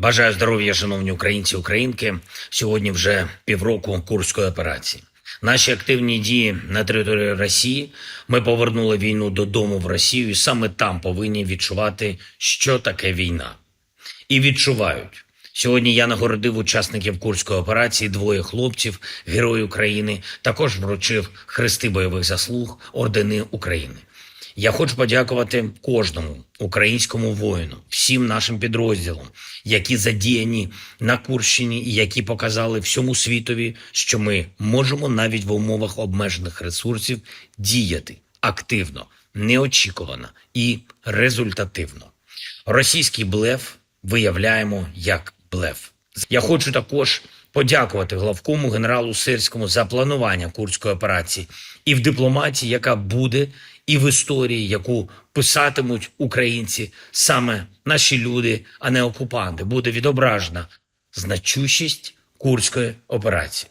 Бажаю здоров'я, шановні українці українки. Сьогодні вже півроку курської операції. Наші активні дії на території Росії. Ми повернули війну додому в Росію, і саме там повинні відчувати, що таке війна. І відчувають. Сьогодні я нагородив учасників курської операції двоє хлопців, герої України. Також вручив хрести бойових заслуг, ордени України. Я хочу подякувати кожному українському воїну, всім нашим підрозділам, які задіяні на Курщині і які показали всьому світові, що ми можемо навіть в умовах обмежених ресурсів діяти активно, неочікувано і результативно. Російський блеф виявляємо як блеф. Я хочу також подякувати главкому генералу Сирському за планування курської операції і в дипломатії, яка буде, і в історії, яку писатимуть українці, саме наші люди, а не окупанти, буде відображена значущість курської операції.